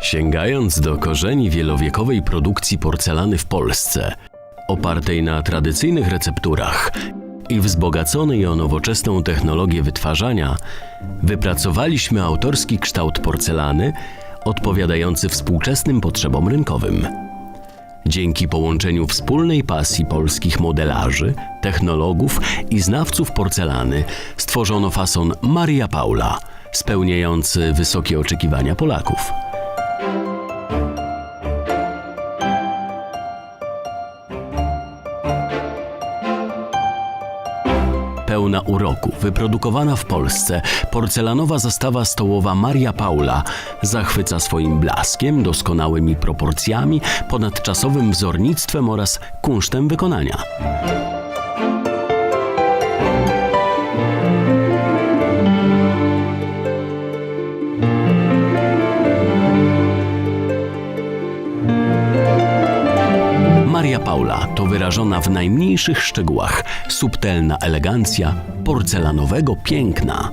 Sięgając do korzeni wielowiekowej produkcji porcelany w Polsce, opartej na tradycyjnych recepturach i wzbogaconej o nowoczesną technologię wytwarzania, wypracowaliśmy autorski kształt porcelany odpowiadający współczesnym potrzebom rynkowym. Dzięki połączeniu wspólnej pasji polskich modelarzy, technologów i znawców porcelany stworzono fason Maria Paula, spełniający wysokie oczekiwania Polaków. Pełna uroku, wyprodukowana w Polsce, porcelanowa zastawa stołowa Maria Paula zachwyca swoim blaskiem, doskonałymi proporcjami, ponadczasowym wzornictwem oraz kunsztem wykonania. Maria Paula to wyrażona w najmniejszych szczegółach subtelna elegancja porcelanowego piękna.